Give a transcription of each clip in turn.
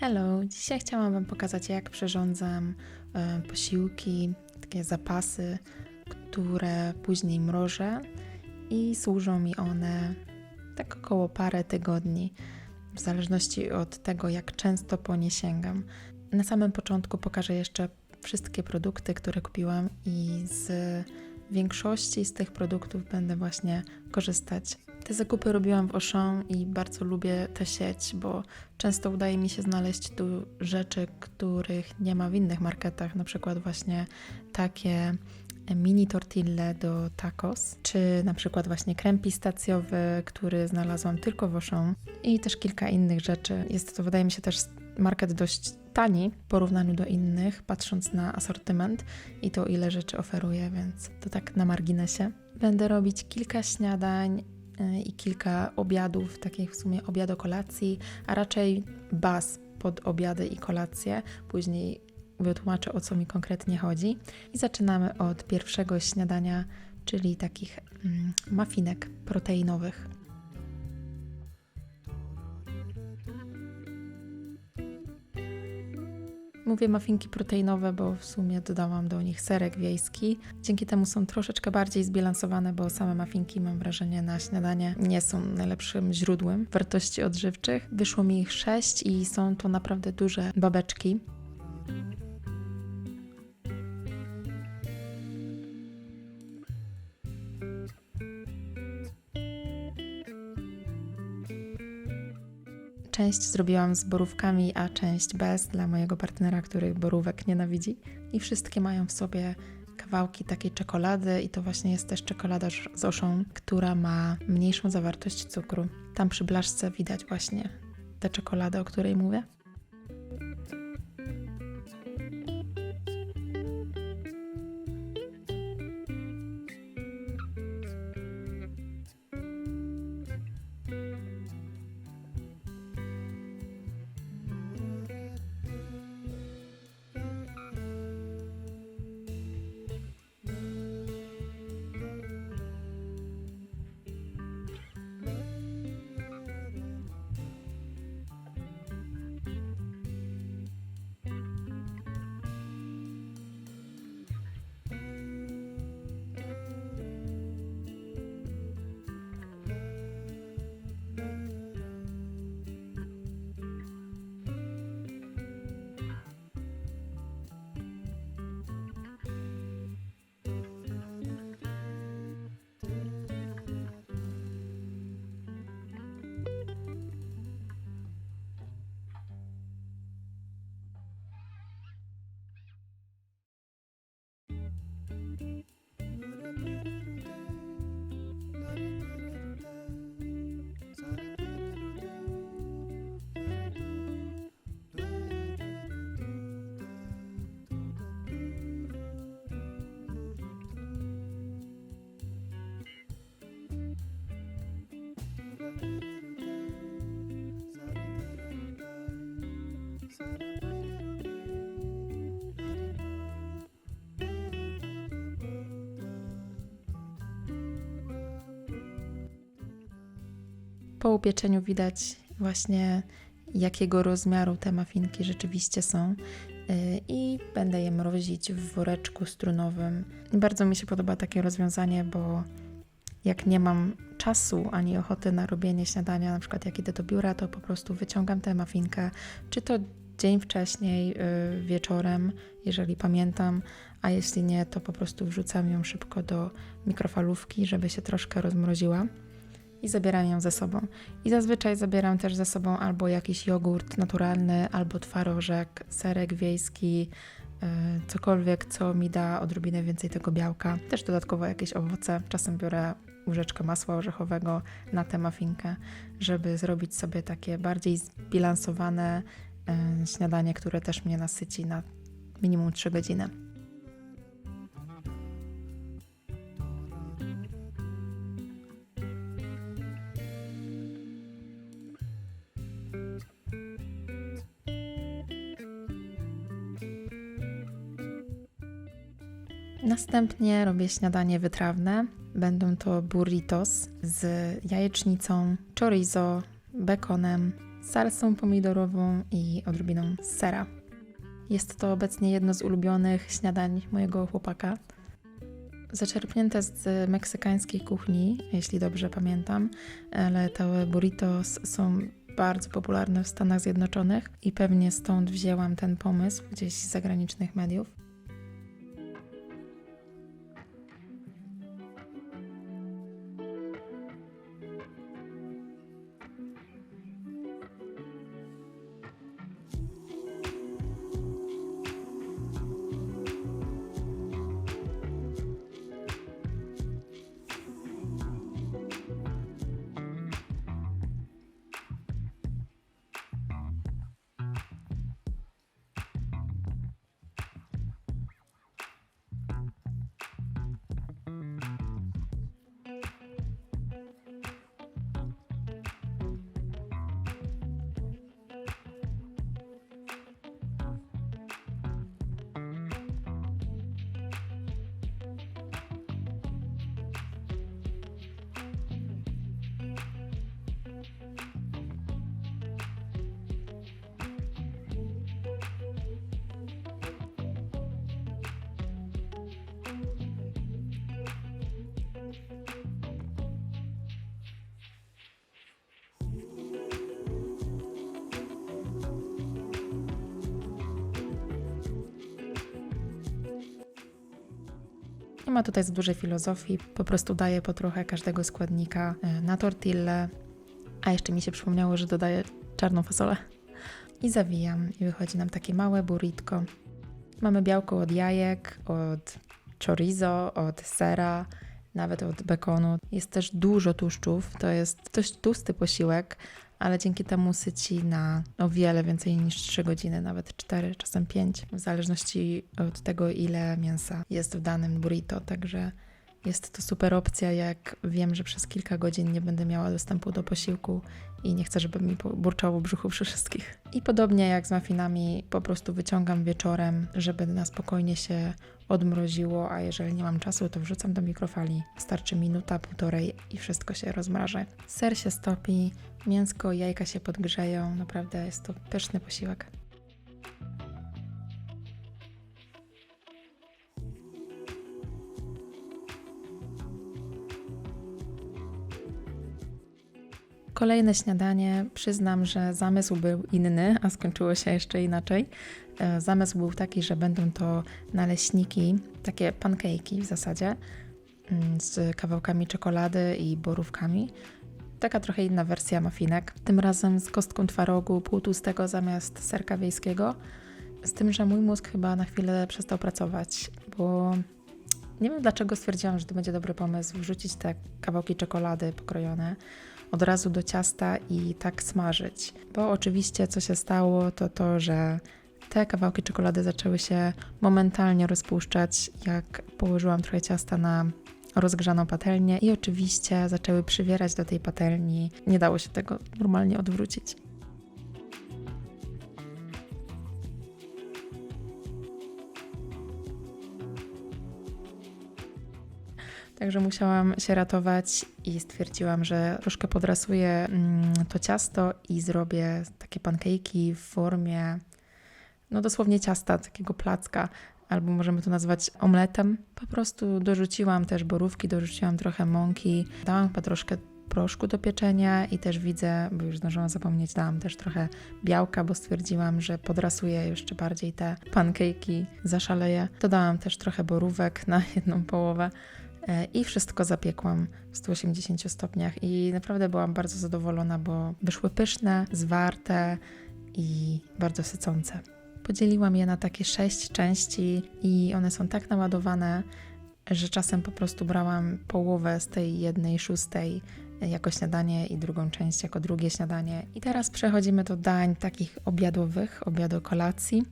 Hello, dzisiaj chciałam Wam pokazać, jak przyrządzam e, posiłki, takie zapasy, które później mrożę i służą mi one tak około parę tygodni, w zależności od tego, jak często po nie sięgam. Na samym początku pokażę jeszcze wszystkie produkty, które kupiłam i z większości z tych produktów będę właśnie korzystać. Te zakupy robiłam w Auchan i bardzo lubię tę sieć, bo często udaje mi się znaleźć tu rzeczy, których nie ma w innych marketach, na przykład właśnie takie mini tortille do tacos, czy na przykład właśnie krem pistacjowy, który znalazłam tylko w Auchan i też kilka innych rzeczy. Jest to, wydaje mi się, też market dość tani w porównaniu do innych, patrząc na asortyment i to, ile rzeczy oferuje, więc to tak na marginesie. Będę robić kilka śniadań y, i kilka obiadów, takich w sumie obiado kolacji, a raczej baz pod obiady i kolacje. Później wytłumaczę o co mi konkretnie chodzi. I zaczynamy od pierwszego śniadania, czyli takich mm, mafinek proteinowych. Mówię mafinki proteinowe, bo w sumie dodałam do nich serek wiejski. Dzięki temu są troszeczkę bardziej zbilansowane, bo same mafinki, mam wrażenie, na śniadanie nie są najlepszym źródłem wartości odżywczych. Wyszło mi ich sześć i są to naprawdę duże babeczki. Część zrobiłam z borówkami, a część bez dla mojego partnera, który borówek nienawidzi. I wszystkie mają w sobie kawałki takiej czekolady i to właśnie jest też czekolada z Auchan, która ma mniejszą zawartość cukru. Tam przy blaszce widać właśnie tę czekoladę, o której mówię. Po upieczeniu widać właśnie jakiego rozmiaru te mafinki rzeczywiście są. Y, I będę je mrozić w woreczku strunowym. Bardzo mi się podoba takie rozwiązanie, bo jak nie mam czasu ani ochoty na robienie śniadania, na przykład jak idę do biura, to po prostu wyciągam tę mafinkę, czy to dzień wcześniej, y, wieczorem, jeżeli pamiętam, a jeśli nie, to po prostu wrzucam ją szybko do mikrofalówki, żeby się troszkę rozmroziła i zabieram ją ze sobą. I zazwyczaj zabieram też ze sobą albo jakiś jogurt naturalny, albo twarożek, serek wiejski, yy, cokolwiek, co mi da odrobinę więcej tego białka. Też dodatkowo jakieś owoce. Czasem biorę łyżeczkę masła orzechowego na tę mafinkę, żeby zrobić sobie takie bardziej zbilansowane yy, śniadanie, które też mnie nasyci na minimum 3 godziny. Następnie robię śniadanie wytrawne. Będą to burritos z jajecznicą, chorizo, bekonem, salsą pomidorową i odrobiną sera. Jest to obecnie jedno z ulubionych śniadań mojego chłopaka. Zaczerpnięte z meksykańskiej kuchni, jeśli dobrze pamiętam, ale te burritos są bardzo popularne w Stanach Zjednoczonych i pewnie stąd wzięłam ten pomysł gdzieś z zagranicznych mediów. Nie ma tutaj za dużej filozofii, po prostu daję po trochę każdego składnika e, na tortillę, a jeszcze mi się przypomniało, że dodaję czarną fasolę. I zawijam i wychodzi nam takie małe burritko. Mamy białko od jajek, od chorizo, od sera, nawet od bekonu. Jest też dużo tłuszczów, to jest dość tłusty posiłek, ale dzięki temu syci na o wiele więcej niż 3 godziny, nawet 4, czasem 5, w zależności od tego, ile mięsa jest w danym burrito. Także jest to super opcja, jak wiem, że przez kilka godzin nie będę miała dostępu do posiłku i nie chcę, żeby mi burczało w brzuchu przy wszystkich. I podobnie jak z muffinami, po prostu wyciągam wieczorem, żeby na spokojnie się odmroziło, a jeżeli nie mam czasu, to wrzucam do mikrofali. Starczy minuta, półtorej i wszystko się rozmraża. Ser się stopi, mięsko, jajka się podgrzeją. Naprawdę jest to pyszny posiłek. Kolejne śniadanie. Przyznam, że zamysł był inny, a skończyło się jeszcze inaczej. E, Zamysł był taki, że będą to naleśniki, takie pancake'i w zasadzie, mm, z kawałkami czekolady i borówkami. Taka trochę inna wersja muffinek. Tym razem z kostką twarogu półtłustego zamiast serka wiejskiego. Z tym, że mój mózg chyba na chwilę przestał pracować, bo nie wiem dlaczego stwierdziłam, że to będzie dobry pomysł wrzucić te kawałki czekolady pokrojone od razu do ciasta i tak smażyć. Bo oczywiście co się stało, to to, że te kawałki czekolady zaczęły się momentalnie rozpuszczać, jak położyłam trochę ciasta na rozgrzaną patelnię i oczywiście zaczęły przywierać do tej patelni. Nie dało się tego normalnie odwrócić. Także musiałam się ratować i stwierdziłam, że troszkę podrasuję mm, to ciasto i zrobię takie pankejki w formie, no dosłownie ciasta, takiego placka, albo możemy to nazwać omletem. Po prostu dorzuciłam też borówki, dorzuciłam trochę mąki, dałam chyba troszkę proszku do pieczenia i też widzę, bo już zdążyłam zapomnieć, dałam też trochę białka, bo stwierdziłam, że podrasuję jeszcze bardziej te pankejki, zaszaleję. Dodałam też trochę borówek na jedną połowę. E, I wszystko zapiekłam w 180 stopniach i naprawdę byłam bardzo zadowolona, bo wyszły pyszne, zwarte i bardzo sycące. Podzieliłam je na takie sześć części i one są tak naładowane, że czasem po prostu brałam połowę z tej jednej szóstej jako śniadanie i drugą część jako drugie śniadanie. I teraz przechodzimy do dań takich obiadowych, obiadu kolacji.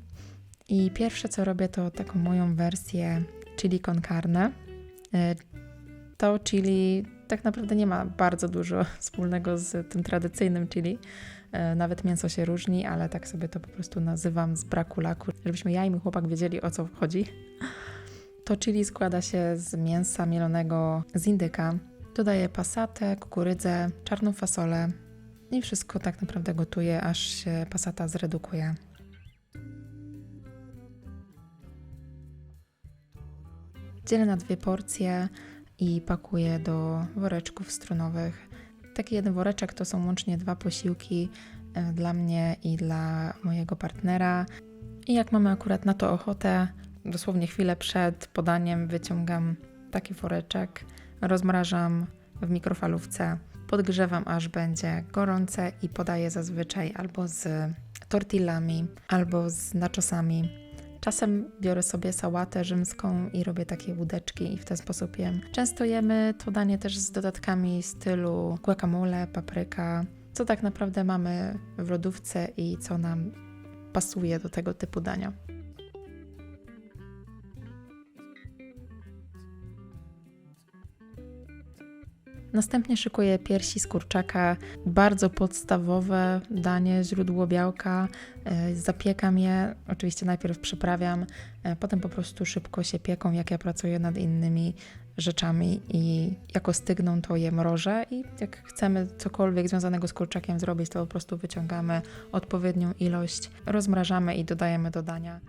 I pierwsze co robię to taką moją wersję chili con carne. E, To chili tak naprawdę nie ma bardzo dużo wspólnego z tym tradycyjnym chili. E, Nawet mięso się różni, ale tak sobie to po prostu nazywam z braku laku, żebyśmy ja i mój chłopak wiedzieli o co chodzi. To chili składa się z mięsa mielonego z indyka. Dodaję pasatę, kukurydzę, czarną fasolę, I wszystko tak naprawdę gotuję, aż się pasata zredukuje. Dzielę na dwie porcje i pakuję do woreczków strunowych. Taki jeden woreczek to są łącznie dwa posiłki e, dla mnie i dla mojego partnera. I jak mamy akurat na to ochotę, dosłownie chwilę przed podaniem wyciągam taki woreczek, rozmrażam w mikrofalówce, podgrzewam aż będzie gorące i podaję zazwyczaj albo z tortillami, albo z nachosami. Czasem biorę sobie sałatę rzymską i robię takie łódeczki i w ten sposób jem. Często jemy to danie też z dodatkami stylu guacamole, papryka, co tak naprawdę mamy w lodówce i co nam pasuje do tego typu dania. Następnie szykuję piersi z kurczaka, bardzo podstawowe danie, źródło białka. E, Zapiekam je, oczywiście najpierw przyprawiam, e, potem po prostu szybko się pieką, jak ja pracuję nad innymi rzeczami i jako stygną to je mrożę i jak chcemy cokolwiek związanego z kurczakiem zrobić, to po prostu wyciągamy odpowiednią ilość, rozmrażamy i dodajemy do dania.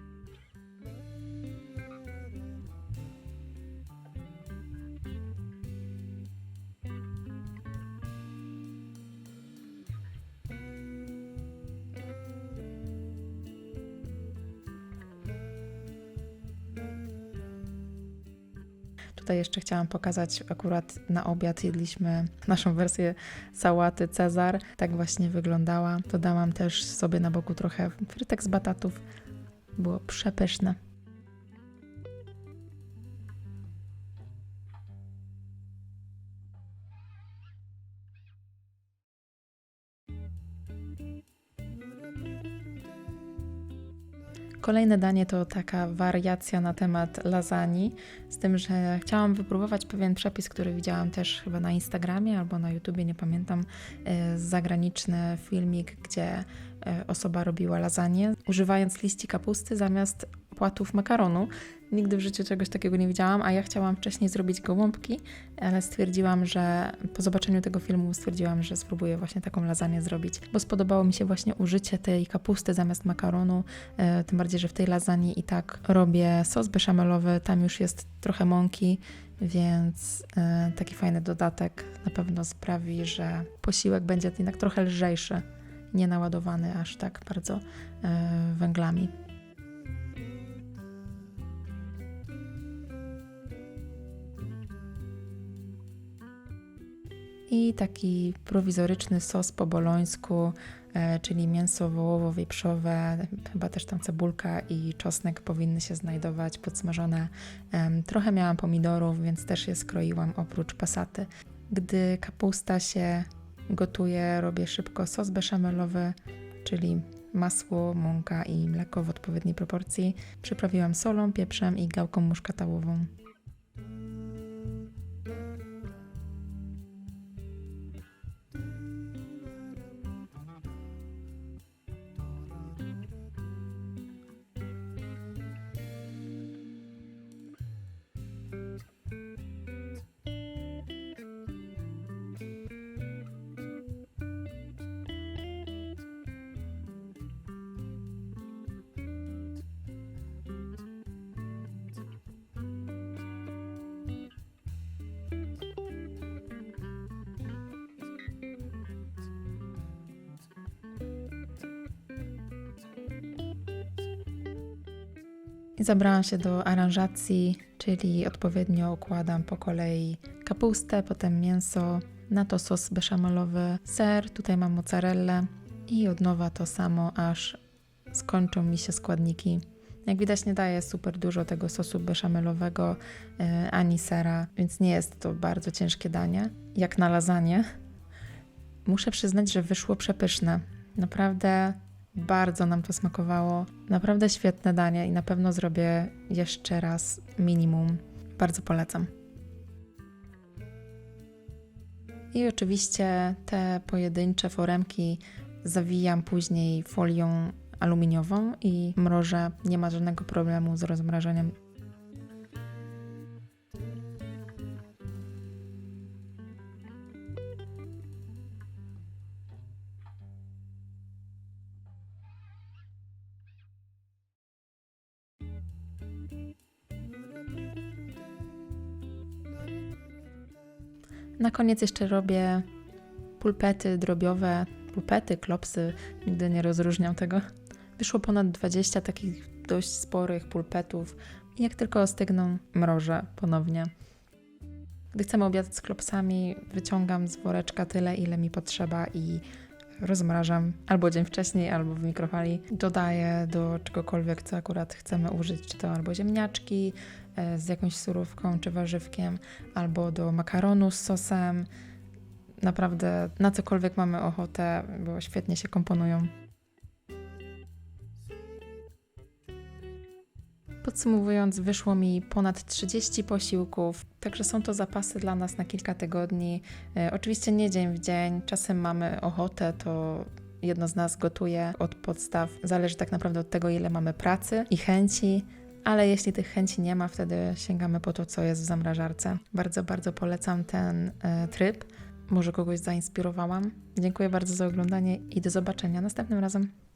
Tutaj jeszcze chciałam pokazać, akurat na obiad jedliśmy naszą wersję sałaty Cezar. Tak właśnie wyglądała. Dodałam też sobie na boku trochę frytek z batatów. Było przepyszne. Kolejne danie to taka wariacja na temat lasagne, z tym, że chciałam wypróbować pewien przepis, który widziałam też chyba na Instagramie albo na YouTubie, nie pamiętam, e, zagraniczny filmik, gdzie e, osoba robiła lasagne, używając liści kapusty zamiast płatów makaronu. Nigdy w życiu czegoś takiego nie widziałam, a ja chciałam wcześniej zrobić gołąbki, ale stwierdziłam, że po zobaczeniu tego filmu stwierdziłam, że spróbuję właśnie taką lasagne zrobić, bo spodobało mi się właśnie użycie tej kapusty zamiast makaronu, e, tym bardziej, że w tej lasagne i tak robię sos beszamelowy, tam już jest trochę mąki, więc e, taki fajny dodatek na pewno sprawi, że posiłek będzie jednak trochę lżejszy, nie naładowany aż tak bardzo e, węglami. I taki prowizoryczny sos po bolońsku, e, czyli mięso wołowo-wieprzowe, chyba też tam cebulka i czosnek powinny się znajdować podsmażone. Trochę miałam pomidorów, więc też je skroiłam oprócz pasaty. Gdy kapusta się gotuje, robię szybko sos beszamelowy, czyli masło, mąka i mleko w odpowiedniej proporcji. Przyprawiłam solą, pieprzem i gałką muszkatałową. I zabrałam się do aranżacji, czyli odpowiednio układam po kolei kapustę, potem mięso, na to sos beszamelowy, ser, tutaj mam mozzarellę i od nowa to samo, aż skończą mi się składniki. Jak widać nie daje super dużo tego sosu beszamelowego e, ani sera, więc nie jest to bardzo ciężkie danie, jak na lasagne. Muszę przyznać, że wyszło przepyszne. Naprawdę bardzo nam to smakowało. Naprawdę świetne danie i na pewno zrobię jeszcze raz minimum. Bardzo polecam. I oczywiście te pojedyncze foremki zawijam później folią aluminiową i mrożę. Nie ma żadnego problemu z rozmrażaniem. Koniec jeszcze robię pulpety drobiowe, pulpety, klopsy, nigdy nie rozróżniam tego. Wyszło ponad 20 takich dość sporych pulpetów i jak tylko ostygną, mrożę ponownie. Gdy chcemy obiad z klopsami, wyciągam z woreczka tyle, ile mi potrzeba i rozmrażam albo dzień wcześniej, albo w mikrofali. Dodaję do czegokolwiek, co akurat chcemy użyć, czy to albo ziemniaczki z jakąś surówką czy warzywkiem, albo do makaronu z sosem. Naprawdę na cokolwiek mamy ochotę, bo świetnie się komponują. Podsumowując, wyszło mi ponad 30 posiłków, także są to zapasy dla nas na kilka tygodni. E, oczywiście nie dzień w dzień, czasem mamy ochotę, to jedno z nas gotuje od podstaw. Zależy tak naprawdę od tego, ile mamy pracy i chęci. Ale jeśli tych chęci nie ma, wtedy sięgamy po to, co jest w zamrażarce. Bardzo, bardzo polecam ten e, tryb. Może kogoś zainspirowałam. Dziękuję bardzo za oglądanie i do zobaczenia następnym razem.